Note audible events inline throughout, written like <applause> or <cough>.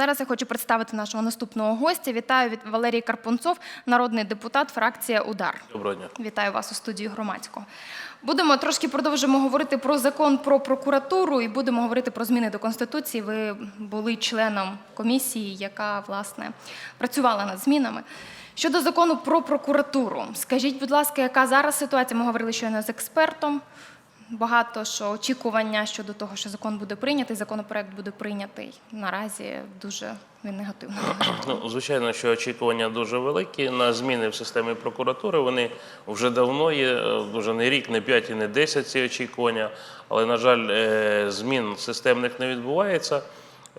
зараз я хочу представити нашого наступного гостя. Вітаю від Валерій Карпунцов, народний депутат, фракція Удар. Доброго дня. Вітаю вас у студії громадського. Будемо трошки продовжимо говорити про закон про прокуратуру і будемо говорити про зміни до конституції. Ви були членом комісії, яка власне працювала над змінами. Щодо закону про прокуратуру, скажіть, будь ласка, яка зараз ситуація? Ми говорили щойно з експертом. Багато що очікування щодо того, що закон буде прийнятий, законопроект буде прийнятий. Наразі дуже він негативно. <clears throat> Ну, звичайно, що очікування дуже великі на зміни в системі прокуратури. Вони вже давно є, е, вже не рік, не п'ять і не десять ці очікування. Але, на жаль, е, змін системних не відбувається.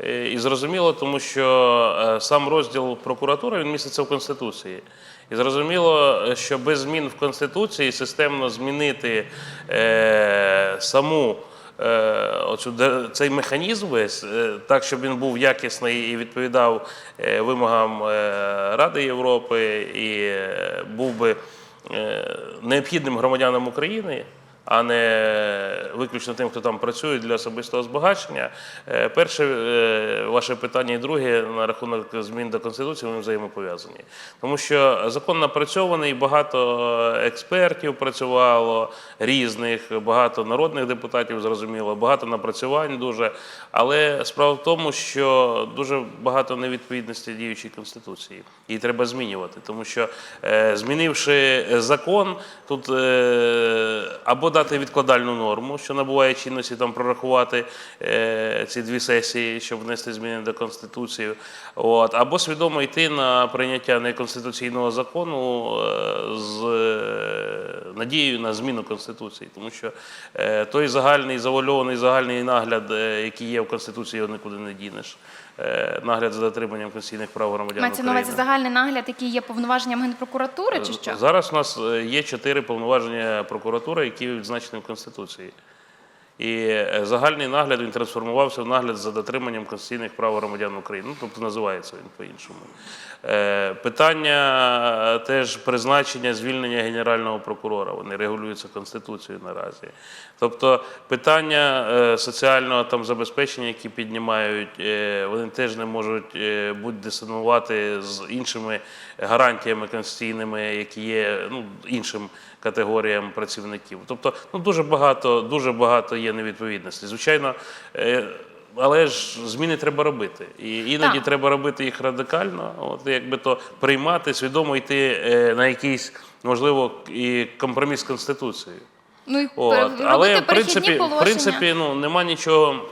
Е, І зрозуміло, тому що сам розділ прокуратури він міститься в Конституції. І зрозуміло, що без змін в Конституції системно змінити е, саму е, оцю, цей механізм весь, е, так, щоб він був якісний і відповідав е, вимогам е, Ради Європи і е, був би е, необхідним громадянам України. А не виключно тим, хто там працює для особистого збагачення. Е, Перше е, ваше питання і друге на рахунок змін до Конституції вони взаємопов'язані. Тому що закон напрацьований, багато експертів працювало різних, багато народних депутатів зрозуміло, багато напрацювань дуже. Але справа в тому, що дуже багато невідповідності діючій конституції. Її треба змінювати, тому що е, змінивши закон, тут або дати відкладальну норму, що набуває чинності, там прорахувати е, ці дві сесії, щоб внести зміни до конституції, от, або свідомо йти на прийняття неконституційного закону е, з е, надією на зміну конституції, тому що е, той загальний завольований загальний нагляд, е, який є в конституції, його нікуди не дінеш. Е, Нагляд за дотриманням конституційних прав громадян Мається на увазі загальний нагляд, який є повноваженням Генпрокуратури, чи що? Зараз у нас е, є чотири повноваження прокуратури, які відзначені в Конституції. І е, загальний нагляд він трансформувався в нагляд за дотриманням конституційних прав громадян України. Ну, тобто називається він по-іншому. Е, Питання е, теж призначення звільнення генерального прокурора. Вони регулюються Конституцією наразі. Тобто питання е, соціального там забезпечення, які піднімають, вони теж не можуть бути дисонувати з іншими гарантіями конституційними, які є ну, іншим категоріям працівників. Тобто, ну дуже багато, дуже багато є невідповідностей. Звичайно. Але ж зміни треба робити, і іноді Так. треба робити їх радикально. От якби то приймати, свідомо йти е, на якийсь можливо і компроміс з конституцією. Ну і От. Але в принципі, в принципі, ну нема нічого.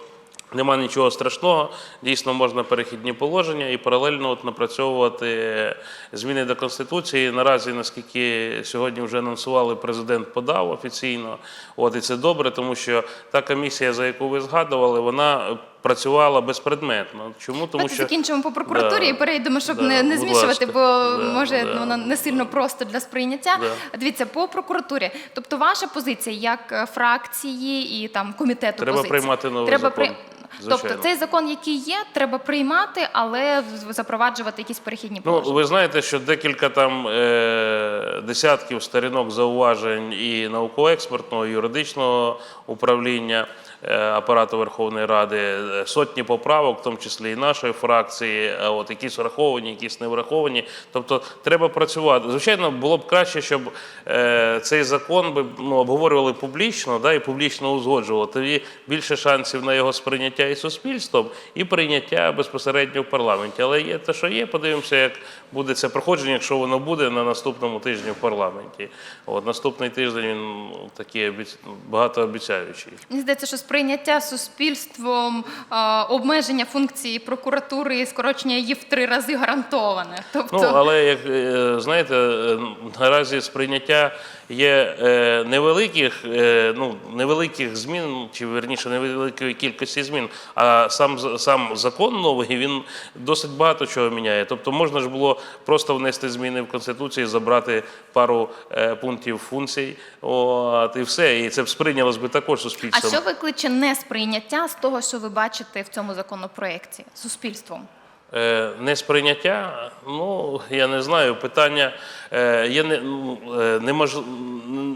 Нема нічого страшного, дійсно можна перехідні положення і паралельно от напрацьовувати зміни до Конституції. Наразі, наскільки сьогодні вже анонсували, президент подав офіційно. От і це добре, тому що та комісія, за яку ви згадували, вона працювала безпредметно. Чому? Тому Давайте що закінчимо по прокуратурі Да. і перейдемо, щоб Да, не, не змішувати, бо Да, може да. воно не сильно просто для сприйняття. Да. Дивіться, по прокуратурі. Тобто, ваша позиція як е, фракції і там комітету Треба позиції? приймати новий треба закон, Тобто звичайно. цей закон, який є, треба приймати, але запроваджувати якісь перехідні Ну, ви знаєте, що декілька там е, десятків сторінок зауважень і науково-експертного, і юридичного управління апарату Верховної Ради, е, сотні поправок, в тому числі і нашої фракції, а от якісь враховані, якісь не враховані. Тобто треба працювати. Звичайно, було б краще, щоб е, цей закон би ну, обговорювали публічно, да, і публічно узгоджували. Тоді більше шансів на його сприйняття і суспільством, і прийняття безпосередньо в парламенті. Але є те, що є. Подивимося, як буде це проходження, якщо воно буде на наступному тижні в парламенті. От наступний тиждень він такий обіц- багатообіцяючий. Мені здається, що сприйняття суспільством, а, обмеження функції прокуратури і скорочення її в три рази гарантоване. Тобто, Ну, але як е, знаєте, е, наразі сприйняття є е, невеликих, е, ну, невеликих змін, чи верніше невеликої кількості змін, а сам, сам закон новий він досить багато чого міняє. Тобто можна ж було просто внести зміни в Конституцію, забрати пару е, пунктів функцій, от, і все. І це б сприйнялось би також а суспільством. що викличе несприйняття з того, що ви бачите в цьому законопроекті суспільством? Е, Несприйняття, ну я не знаю. Питання е, є не, е, немож,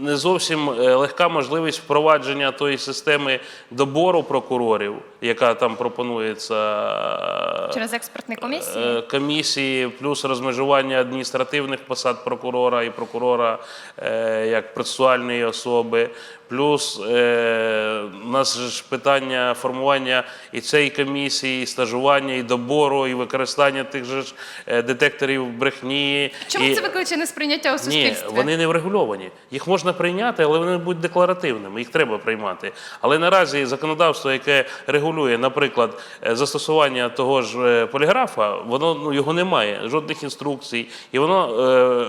не зовсім е, легка можливість впровадження тої системи добору прокурорів, яка там пропонується е, Через експертні комісії? е, комісії, плюс розмежування адміністративних посад прокурора і прокурора е, як процесуальної особи. Плюс е, у нас ж питання формування і цієї комісії, і стажування, і добору, і використання тих же ж е, детекторів брехні. Чому і... це викличе несприйняття у Ні, суспільстві? вони не врегульовані. Їх можна прийняти, але вони будуть декларативними. Їх треба приймати. Але наразі законодавство, яке регулює, наприклад, е, застосування того ж е, поліграфа, воно ну його немає, жодних інструкцій, і воно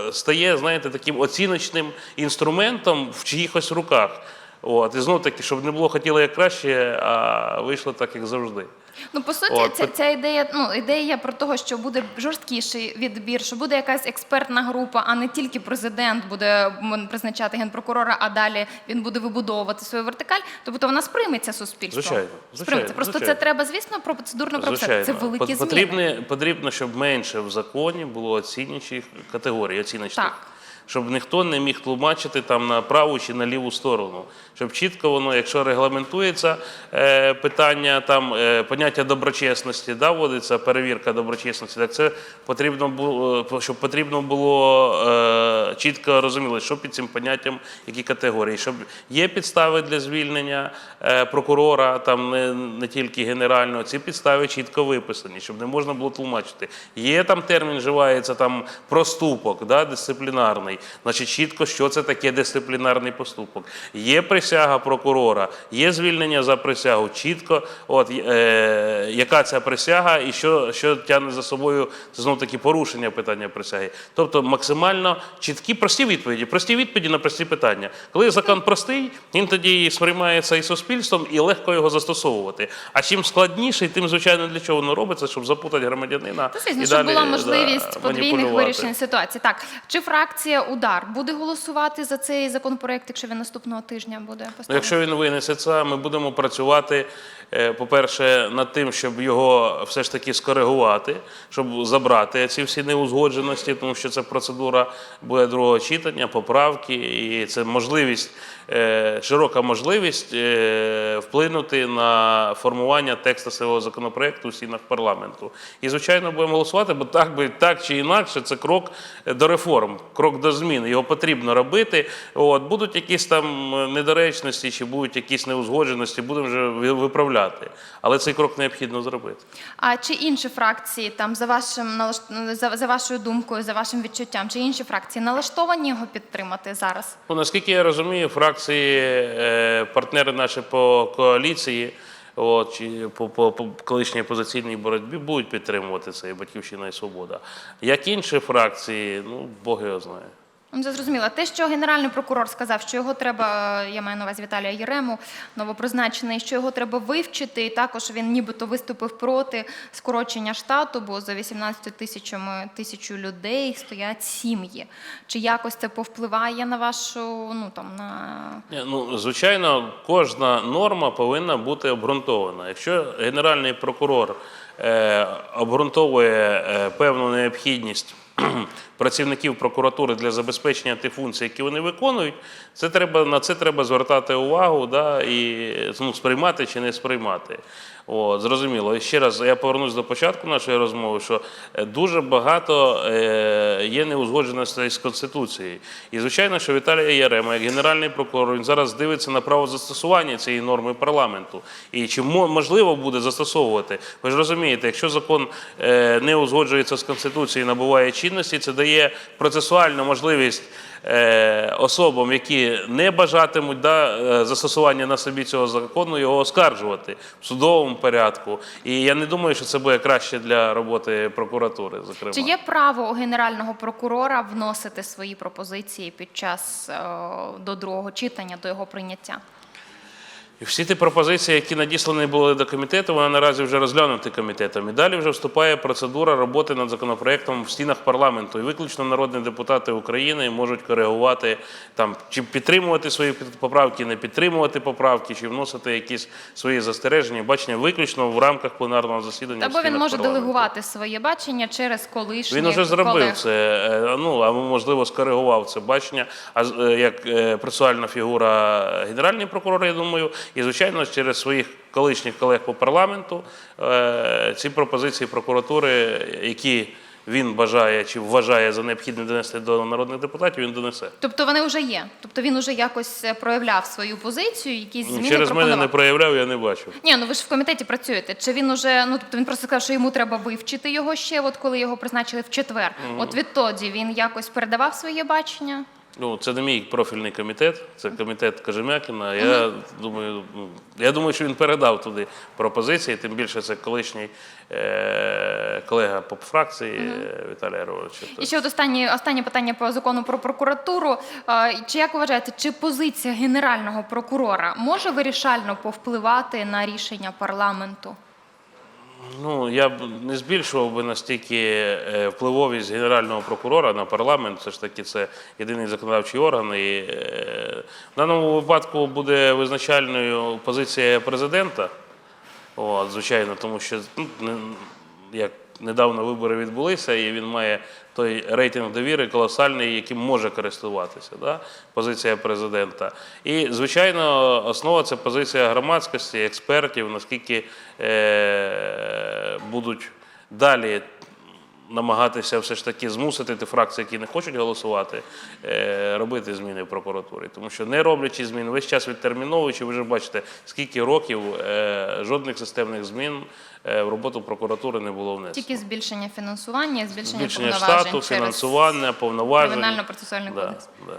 е, стає, знаєте, таким оціночним інструментом в чиїхось руках. От і знов таки, щоб не було хотіло як краще, а вийшло так, як завжди. Ну, по суті, От, ця, ця ідея, ну, ідея про того, що буде жорсткіший відбір, що буде якась експертна група, а не тільки президент буде призначати генпрокурора, а далі він буде вибудовувати свою вертикаль. Тобто вона сприйметься суспільством. Звичайно, Сприйметься. Просто звичайно. це треба, звісно, про процедурно прописати. Це великі Пот- зміни. потрібне, потрібно, щоб менше в законі було оцінюючих категорій, оціночних. Так. Щоб ніхто не міг тлумачити там на праву чи на ліву сторону. Щоб чітко воно, якщо регламентується е, питання, там е, поняття доброчесності, да, вводиться перевірка доброчесності, так це потрібно було, е, щоб потрібно було чітко розуміли, що під цим поняттям, які категорії. Щоб є підстави для звільнення прокурора, там не, не тільки генерального, ці підстави чітко виписані, щоб не можна було тлумачити. Є там термін, вживається там проступок, да, дисциплінарний. Значить, чітко, що це таке дисциплінарний поступок. Є присяга прокурора, є звільнення за присягу. Чітко, от е, яка ця присяга і що, що тягне за собою знов таки порушення питання присяги. Тобто максимально чіткі, прості відповіді, прості відповіді на прості питання. Коли закон простий, він тоді сприймається і суспільством, і легко його застосовувати. А чим складніший, тим звичайно для чого воно робиться, щоб запутати громадянина. Звісно, і щоб далі, була да, можливість подвійних вирішень ситуації. Так, чи фракція удар буде голосувати за цей законопроект, якщо він наступного тижня буде Ну, якщо він винесеться, ми будемо працювати, е, по-перше, над тим, щоб його все ж таки скоригувати, щоб забрати ці всі неузгодженості, тому що це процедура буде другого читання, поправки, і це можливість, е, широка можливість е, вплинути на формування тексту свого законопроекту у стінах парламенту. І, звичайно, будемо голосувати, бо так би так чи інакше, це крок до реформ, крок до змін. Його потрібно робити. От будуть якісь там недоречності, чи будуть якісь неузгодженості, будемо вже виправляти. Але цей крок необхідно зробити. А чи інші фракції, там за вашим за, за вашою думкою, за вашим відчуттям, чи інші фракції налаштовані його підтримати зараз? Ну, наскільки я розумію, фракції, е, партнери наші по коаліції. От, чи по, по, по колишній опозиційній боротьбі будуть підтримувати це і батьківщина і свобода. Як інші фракції, ну Бог його знає. Ну, зрозуміло. Те, що генеральний прокурор сказав, що його треба, я маю на увазі Віталія Єрему, новопризначений, що його треба вивчити, і також він нібито виступив проти скорочення штату, бо за 18 тисячами тисячу людей стоять сім'ї. Чи якось це повпливає на вашу, ну там на Ну, звичайно, кожна норма повинна бути обґрунтована. Якщо генеральний прокурор е, обґрунтовує е, певну необхідність <clears throat> працівників прокуратури для забезпечення тих функцій, які вони виконують, це треба, на це треба звертати увагу да, і ну, сприймати чи не сприймати. О, зрозуміло. І ще раз я повернусь до початку нашої розмови, що е, дуже багато е, є неузгодженостей з Конституцією. І звичайно, що Віталій Ярема, як генеральний прокурор, він зараз дивиться на право застосування цієї норми парламенту. І чи мо- можливо буде застосовувати? Ви ж розумієте, якщо закон е, не узгоджується з Конституцією, набуває чинності, це дає процесуальну можливість особам, які не бажатимуть да, е, застосування на собі цього закону, його оскаржувати в судовому порядку. І я не думаю, що це буде краще для роботи прокуратури. Зокрема, чи є право у генерального прокурора вносити свої пропозиції під час е, до другого читання, до його прийняття? І всі ті пропозиції, які надіслані були до комітету, вони наразі вже розглянуті комітетом. І далі вже вступає процедура роботи над законопроектом в стінах парламенту. І виключно народні депутати України можуть коригувати там, чи підтримувати свої поправки, не підтримувати поправки, чи вносити якісь свої застереження, бачення виключно в рамках пленарного засідання. Або він може парламенту. делегувати своє бачення через колишніх Він вже зробив колег. це, е, ну або можливо скоригував це бачення, а е, як е, процесуальна фігура генеральний прокурор, я думаю, і звичайно через своїх колишніх колег по парламенту е, ці пропозиції прокуратури, які він бажає чи вважає за необхідне донести до народних депутатів, він донесе. Тобто вони вже є. Тобто він вже якось е, проявляв свою позицію, якісь зміни Через мене не проявляв, я не бачив. Ні, ну ви ж в комітеті працюєте. Чи він уже, ну тобто він просто сказав, що йому треба вивчити його ще, от коли його призначили в четвер. От відтоді він якось передавав своє бачення. Ну, це не мій профільний комітет, це комітет Кожем'якіна. Я думаю, я думаю, що він передав туди пропозиції, тим більше це колишній е- колега по фракції е, Віталій Ярович. І ще от останнє, останнє питання по закону про прокуратуру. Е, Чи як вважаєте, чи позиція генерального прокурора може вирішально повпливати на рішення парламенту? Ну, я б не збільшував би настільки е, впливовість генерального прокурора на парламент. Все ж таки, це єдиний законодавчий орган. І е, в даному випадку буде визначальною позиція президента. От, звичайно, тому що ну, як недавно вибори відбулися, і він має той рейтинг довіри колосальний, яким може користуватися. Да? Позиція президента. І, звичайно, основа це позиція громадськості, експертів, наскільки е- будуть далі намагатися все ж таки змусити ті фракції, які не хочуть голосувати, е, робити зміни в прокуратурі. Тому що не роблячи змін, весь час відтерміновуючи, ви вже бачите, скільки років е, жодних системних змін е, в роботу прокуратури не було внесено. Тільки збільшення фінансування, збільшення, Збільшення штату, фінансування, повноважень. Кримінально-процесуальний Да, кодекс. да.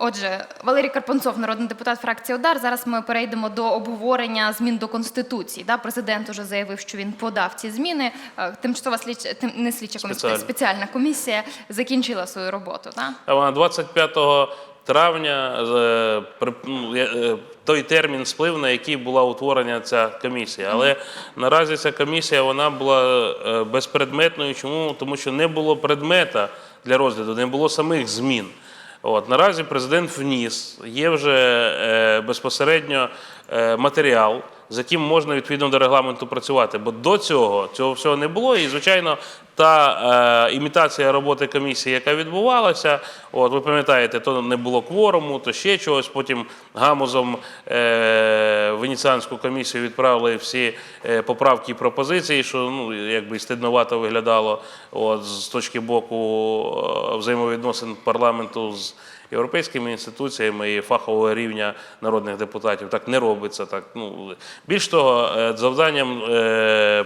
Отже, Валерій Карпунцов, народний депутат фракції Удар. Зараз ми перейдемо до обговорення змін до конституції. Да, президент уже заявив, що він подав ці зміни. Е, Тимчасова слідча тим не слідча комісія, Спеціальна. спеціальна комісія закінчила свою роботу. Да? А вона 25 травня е, ну, е, той термін сплив, на який була утворена ця комісія. Але наразі ця комісія вона була безпредметною. Чому? Тому що не було предмета для розгляду, не було самих змін. От, наразі президент вніс, є вже е, безпосередньо матеріал, з яким можна відповідно до регламенту працювати. Бо до цього цього всього не було. І, звичайно, та е, імітація роботи комісії, яка відбувалася, от ви пам'ятаєте, то не було кворуму, то ще чогось. Потім гамузом е, Венеціанську комісію відправили всі е, поправки і пропозиції, що ну якби стидновато виглядало от, з точки боку е, взаємовідносин парламенту з європейськими інституціями і фахового рівня народних депутатів. Так не робиться. Так ну більш того, е, завданням. е,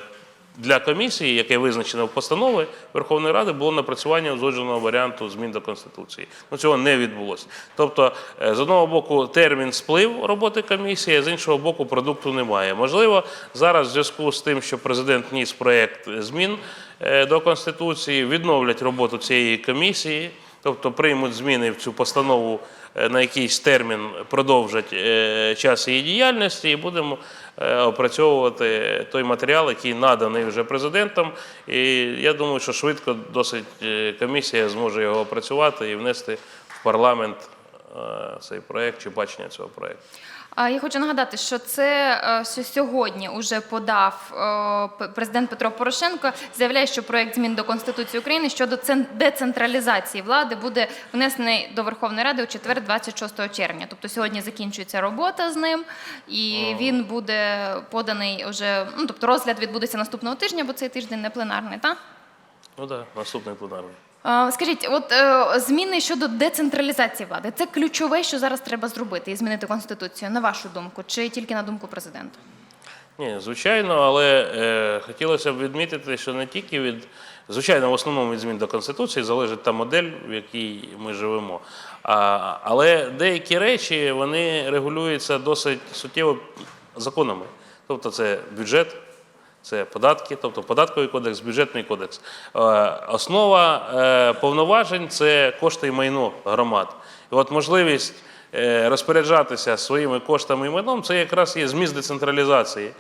для комісії, яке визначено в постанові Верховної Ради, було напрацювання узгодженого варіанту змін до Конституції. Ну цього не відбулося. Тобто, е, з одного боку, термін сплив роботи комісії, а з іншого боку, продукту немає. Можливо, зараз в зв'язку з тим, що президент ніс проєкт змін до Конституції, відновлять роботу цієї комісії. Тобто приймуть зміни в цю постанову е, на якийсь термін, продовжать е, час її діяльності, і будемо е, опрацьовувати той матеріал, який наданий вже президентом. І я думаю, що швидко досить комісія зможе його опрацювати і внести в парламент цей проект чи бачення цього проекту. Я хочу нагадати, що це е, що сьогодні уже подав е, президент Петро Порошенко. Заявляє, що проект змін до Конституції України щодо децентралізації влади буде внесений до Верховної Ради у четвер, 26 червня. Тобто сьогодні закінчується робота з ним, і він буде поданий уже. Ну тобто розгляд відбудеться наступного тижня, бо цей тиждень не пленарний, так? Ну так, наступний пленарний. Скажіть, от е, зміни щодо децентралізації влади це ключове, що зараз треба зробити і змінити конституцію, на вашу думку, чи тільки на думку президента? Ні, звичайно, але е, хотілося б відмітити, що не тільки від звичайно, в основному від змін до Конституції залежить та модель, в якій ми живемо. А, але деякі речі вони регулюються досить суттєво законами. Тобто це бюджет, це податки, тобто податковий кодекс, бюджетний кодекс. Е, Основа е, повноважень це кошти і майно громад. І от можливість е, розпоряджатися своїми коштами і майном, це якраз є зміст децентралізації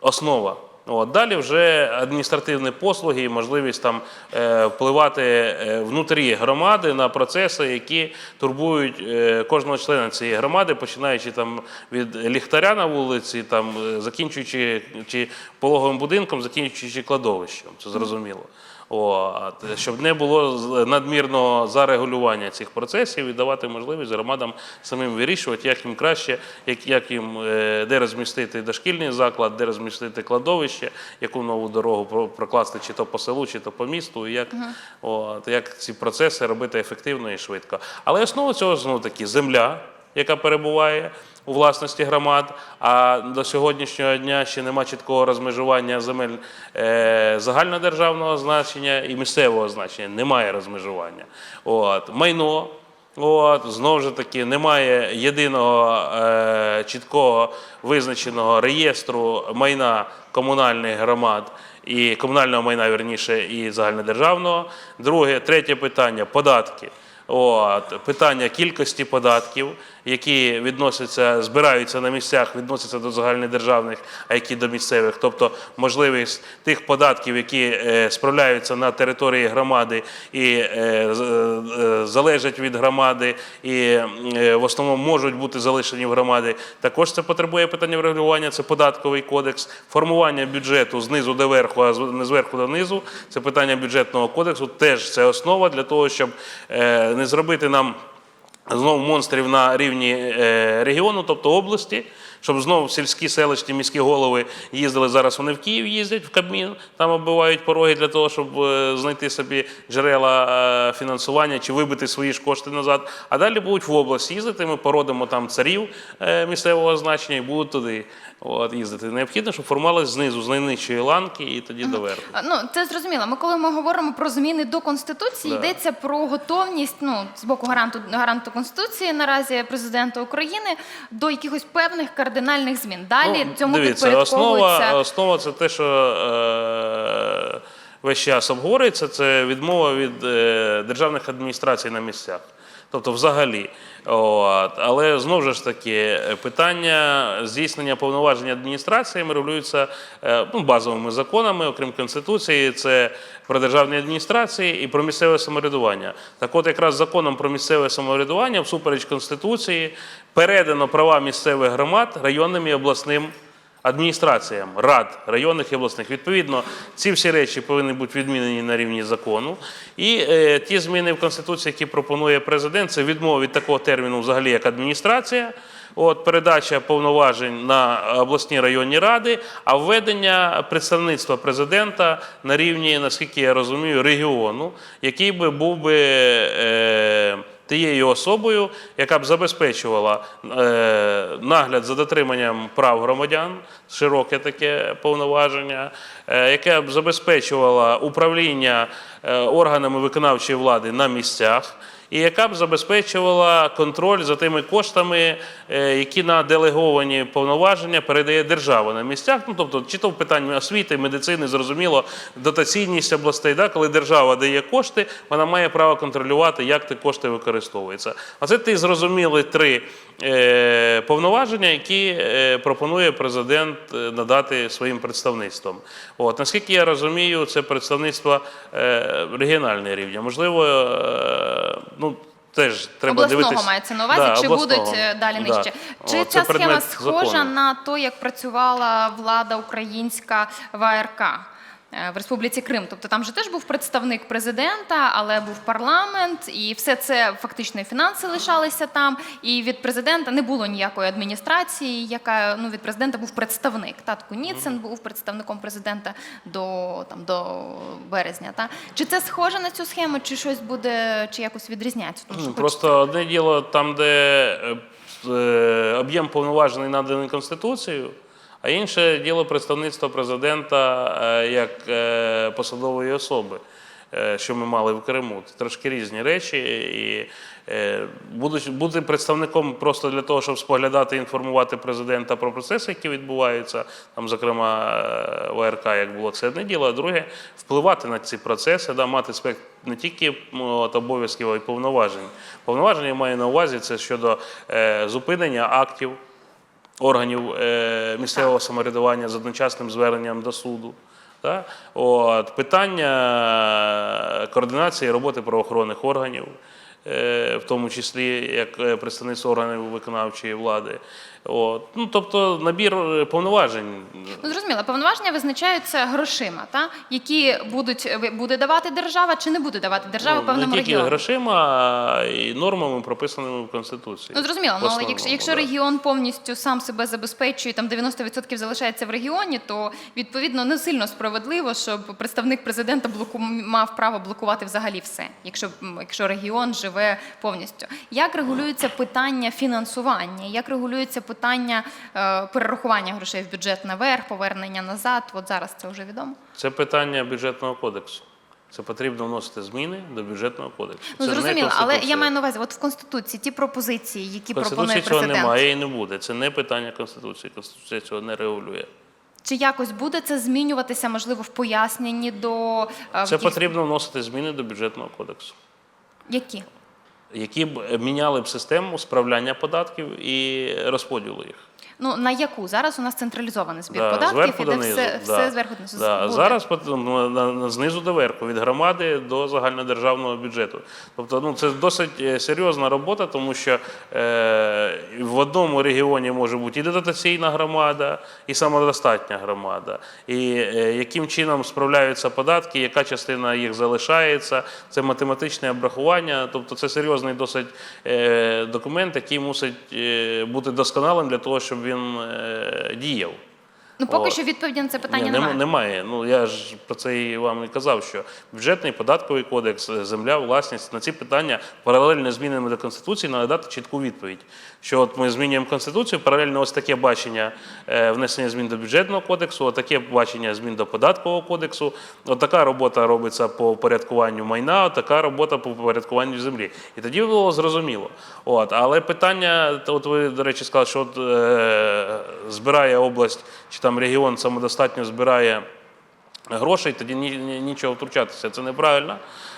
основа. От, далі вже адміністративні послуги і можливість там е, впливати е, внутрі громади на процеси, які турбують е, кожного члена цієї громади, починаючи там від ліхтаря на вулиці, там е, закінчуючи чи пологовим будинком, закінчуючи кладовищем. Це зрозуміло. От, щоб не було надмірного зарегулювання цих процесів і давати можливість громадам самим вирішувати, як їм краще, як, як їм де розмістити дошкільний заклад, де розмістити кладовище, яку нову дорогу прокласти чи то по селу, чи то по місту, і як, от, як ці процеси робити ефективно і швидко. Але основа цього знову таки земля, яка перебуває у власності громад. А до сьогоднішнього дня ще нема чіткого розмежування земель е, загальнодержавного значення і місцевого значення. Немає розмежування. От. Майно. От, знову ж таки, немає єдиного е, чіткого визначеного реєстру майна комунальних громад і комунального майна, верніше, і загальнодержавного. Друге, третє питання податки. От, питання кількості податків, які відносяться, збираються на місцях, відносяться до загальнодержавних, а які до місцевих. Тобто можливість тих податків, які е, справляються на території громади і е, е, залежать від громади, і в основному можуть бути залишені в громади. Також це потребує питання врегулювання. Це податковий кодекс, формування бюджету знизу до верху, а не зверху до низу. Це питання бюджетного кодексу. Теж це основа для того, щоб не зробити нам знову монстрів на рівні е, регіону, тобто області, щоб знову сільські, селищні, міські голови їздили. Зараз вони в Київ їздять в Кабмін, там оббивають пороги для того, щоб е, знайти собі джерела е, фінансування чи вибити свої ж кошти назад. А далі будуть в область їздити. Ми породимо там царів е, місцевого значення і будуть туди от, їздити. Необхідно, щоб формувалось знизу, з найнижчої ланки і тоді до верху. А, Ну, це зрозуміло. Ми коли ми говоримо про зміни до конституції, Да. йдеться про готовність ну з боку гаранту гаранту конституції наразі президента України до якихось певних кардинальних змін. Далі Ну, цьому дивіться, підпорядковується основа, основа це те, що е, весь час обговорюється, це відмова від е, державних адміністрацій на місцях. Тобто, взагалі. От. Але знову ж таки, питання здійснення повноважень адміністраціями регулюються е, ну, базовими законами, окрім Конституції, це про державні адміністрації і про місцеве самоврядування. Так от, якраз законом про місцеве самоврядування, всупереч Конституції, передано права місцевих громад районним і обласним адміністраціям рад районних і обласних. Відповідно, ці всі речі повинні бути відмінені на рівні закону. І е, ті зміни в Конституції, які пропонує президент, це відмова від такого терміну взагалі як адміністрація. От передача повноважень на обласні районні ради, а введення представництва президента на рівні, наскільки я розумію, регіону, який би був би е, тією особою, яка б забезпечувала е, нагляд за дотриманням прав громадян, широке таке повноваження, яке б забезпечувала управління е, органами виконавчої влади на місцях. І яка б забезпечувала контроль за тими коштами, е, які на делеговані повноваження передає держава на місцях. Ну тобто, чи то в питанні освіти, медицини, зрозуміло, дотаційність областей, да, коли держава дає кошти, вона має право контролювати, як ті кошти використовуються. А це ти зрозуміли три е, повноваження, які е, пропонує президент надати своїм представництвом. От наскільки я розумію, це представництво регіонального рівня. Можливо, ну. Теж треба обласного дивитись. мається на увазі, Да, чи обласного. будуть е, далі Да. нижче? Чи О, ця схема схожа закону. на те, як працювала влада українська в АРК? Е, В Республіці Крим, тобто там же теж був представник президента, але був парламент, і все це фактично і фінанси лишалися там. І від президента не було ніякої адміністрації, яка ну від президента був представник. Татку Ніцен був представником президента до там до березня. Та чи це схоже на цю схему, чи щось буде, чи якось відрізняється? Тому що Просто одне діло там, де е, е, об'єм повноважений наданий Конституцією, а інше діло представництва президента е, як е, посадової особи. е, що ми мали в Криму. Це трошки різні речі. І бути представником просто для того, щоб споглядати і інформувати президента про процеси, які відбуваються, там, зокрема, в АРК, як було це одне діло, а друге впливати на ці процеси, да, мати спект не тільки от, обов'язків, а й повноважень. Повноваження я маю на увазі це щодо зупинення актів органів е, місцевого самоврядування з одночасним зверненням до суду. Да? От, питання координації роботи правоохоронних органів, е, в тому числі як е, представництво органів виконавчої влади. От. Ну, тобто набір е, повноважень. Ну, зрозуміло, повноваження визначаються грошима, та? які будуть, ви- буде давати держава чи не буде давати держава Ну, певному не тільки регіону. грошима, а й нормами, прописаними в Конституції. Ну зрозуміло, ну, але якщо, якщо да. регіон повністю сам себе забезпечує, там 90% залишається в регіоні, то відповідно не сильно справедливо, щоб представник президента блоку мав право блокувати взагалі все, якщо якщо регіон живе повністю. Як регулюється питання фінансування? Як регулюється питання е, перерахування грошей в бюджет наверх, повернення назад? От зараз це вже відомо. Це питання бюджетного кодексу. Це потрібно вносити зміни до бюджетного кодексу. Ну Це зрозуміло, але я маю на увазі, от в конституції ті пропозиції, які пропонує Конституції цього немає і не буде. Це не питання Конституції. Конституція цього не регулює. Чи якось буде це змінюватися, можливо, в поясненні до е, Це яких- потрібно вносити зміни до бюджетного кодексу, які? Які б міняли б систему справляння податків і розподілу їх. Ну на яку зараз у нас централізований збір Да, податків, іде донизу, все, да. все зверху донизу. Да. буде. Зараз ну, на- на- знизу до верху, від громади до загальнодержавного бюджету. Тобто ну, це досить е, серйозна робота, тому що е, в одному регіоні може бути і дотаційна громада, і самодостатня громада. І е, яким чином справляються податки, яка частина їх залишається, це математичне обрахування. Тобто це серйозний досить е, документ, який мусить е, бути досконалим для того, щоб він е, діяв. Ну поки От. що відповіді на це питання Ні, немає. немає. Ну я ж про це і вам і казав, що бюджетний податковий кодекс, е, земля, власність на ці питання паралельно змінами до конституції треба дати чітку відповідь. Що от ми змінюємо конституцію, паралельно ось таке бачення е, внесення змін до бюджетного кодексу, отаке бачення змін до податкового кодексу. Отака робота робиться по упорядкуванню майна, така робота по упорядкуванню землі. І тоді було зрозуміло. От, але питання, от ви, до речі, сказали, що от, е, збирає область чи там регіон самодостатньо збирає грошей, тоді ні, ні- нічого втручатися. Це неправильно,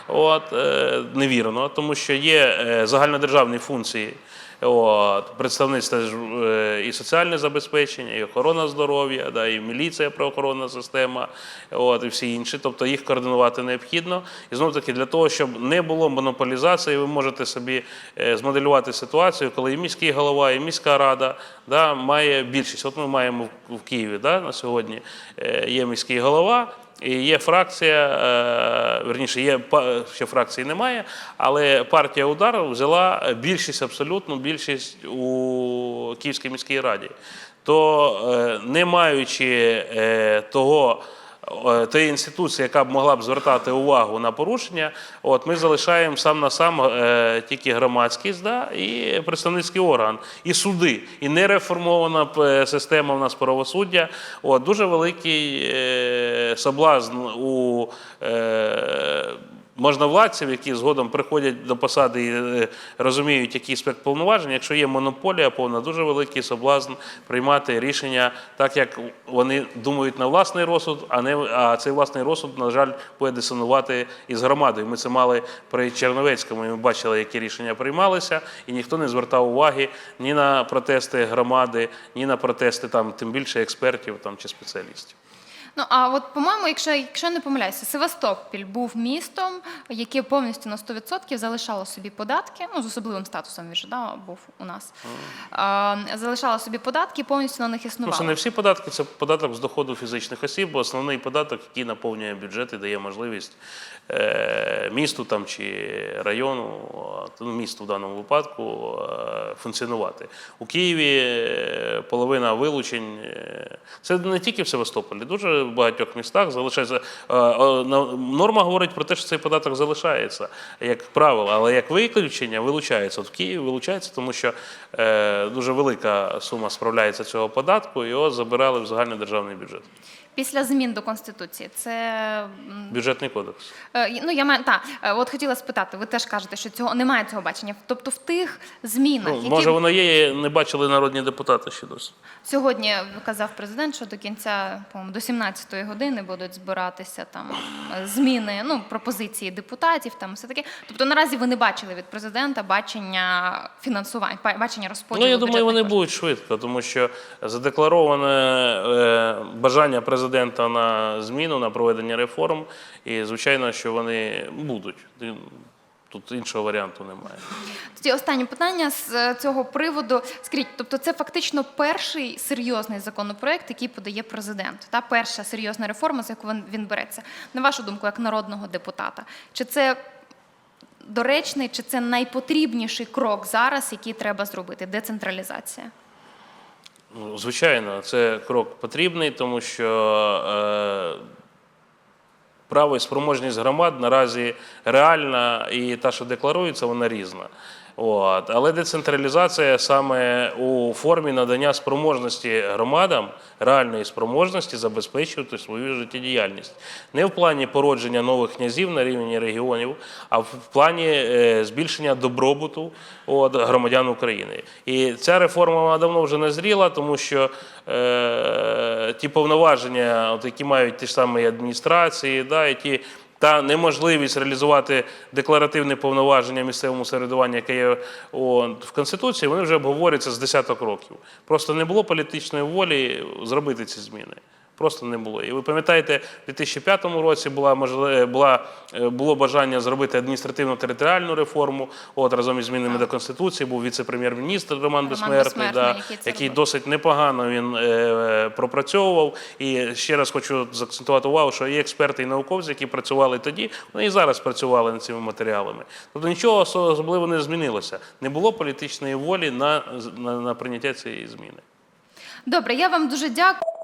от, е, невірно, тому що є е, загальнодержавні функції. От, представництво е, і соціальне забезпечення, і охорона здоров'я, да, і міліція, правоохоронна система, от, і всі інші. Тобто їх координувати необхідно. І знову таки, для того, щоб не було монополізації, ви можете собі е, змоделювати ситуацію, коли і міський голова, і міська рада да, має більшість. От ми маємо в- в Києві да, на сьогодні е, є міський голова. І є фракція, е, верніше, є ще фракції немає, але партія удар взяла більшість, абсолютну більшість у Київській міській раді. То е, не маючи е, того. Е, Тієї інституції, яка б могла б звертати увагу на порушення, от ми залишаємо сам на сам е, тільки громадськість да, і представницький орган, і суди, і нереформована реформована система в нас правосуддя. От, дуже великий е, соблазн у е, можновладців, які згодом приходять до посади і е, розуміють, який спект повноважень. Якщо є монополія повна, дуже великий соблазн приймати рішення так, як вони думають на власний розсуд, а не а цей власний розсуд, на жаль, буде дисонувати із громадою. Ми це мали при Черновецькому. і Ми бачили, які рішення приймалися, і ніхто не звертав уваги ні на протести громади, ні на протести там, тим більше експертів там чи спеціалістів. Ну а от, по-моєму, якщо, якщо не помиляюся, Севастополь був містом, яке повністю на 100% залишало собі податки, ну з особливим статусом він же да, був у нас. А, залишало собі податки, повністю на них Ну, це не всі податки, це податок з доходу фізичних осіб, бо основний податок, який наповнює бюджет і дає можливість е, місту там, чи району, ну, місту в даному випадку, е, функціонувати. У Києві е, половина вилучень. е, Це не тільки в Севастополі, дуже в багатьох містах залишається. е, е, Норма говорить про те, що цей податок залишається як правило, але як виключення вилучається. От в Києві вилучається, тому що е, дуже велика сума справляється цього податку, його забирали в загальний державний бюджет. Після змін до конституції це Бюджетний кодекс. Е, Ну, я маю та е, от хотіла спитати. Ви теж кажете, що цього немає цього бачення. Тобто, в тих змінах, Ну, які може, воно є, не бачили народні депутати ще досі. сьогодні казав президент, що до кінця, до 17-ї години будуть збиратися там е, зміни, ну пропозиції депутатів, там все таке. Тобто, наразі ви не бачили від президента бачення фінансування, ба- бачення розподілу. Ну, я думаю, вони коштів. будуть швидко, тому що задеклароване бажання президента на зміну, на проведення реформ, і звичайно, що вони будуть. Тут іншого варіанту немає. Тоді останнє питання з е, цього приводу. Скажіть, тобто це фактично перший серйозний законопроект, який подає президент. Та перша серйозна реформа, за яку він береться. На вашу думку, як народного депутата, чи це доречний, чи це найпотрібніший крок зараз, який треба зробити? Децентралізація. Ну, Звичайно, це крок потрібний, тому що е, право і спроможність громад наразі реальна, і та, що декларується, вона різна. От. Але децентралізація саме у формі надання спроможності громадам, реальної спроможності забезпечувати свою життєдіяльність. Не в плані породження нових князів на рівні регіонів, а в плані е, збільшення добробуту от, громадян України. І ця реформа вона давно вже назріла, тому що е, ті повноваження, от, які мають ті ж самі адміністрації, да, і ті та неможливість реалізувати декларативне повноваження місцевому середуванню, яке є в Конституції, вони вже обговорюються з десяток років. Просто не було політичної волі зробити ці зміни. Просто не було. І ви пам'ятаєте, в 2005 році була можливе, була, е, було бажання зробити адміністративно-територіальну реформу. От разом із змінами до Конституції був віце-прем'єр-міністр Роман, Роман Безсмертний, Безсмертний, да, який який досить непогано він е, пропрацьовував. І ще раз хочу заакцентувати увагу, що і експерти, і науковці, які працювали тоді, вони і зараз працювали над цими матеріалами. Тобто нічого особливо не змінилося. Не було політичної волі на, на, на прийняття цієї зміни. Добре, я вам дуже дякую.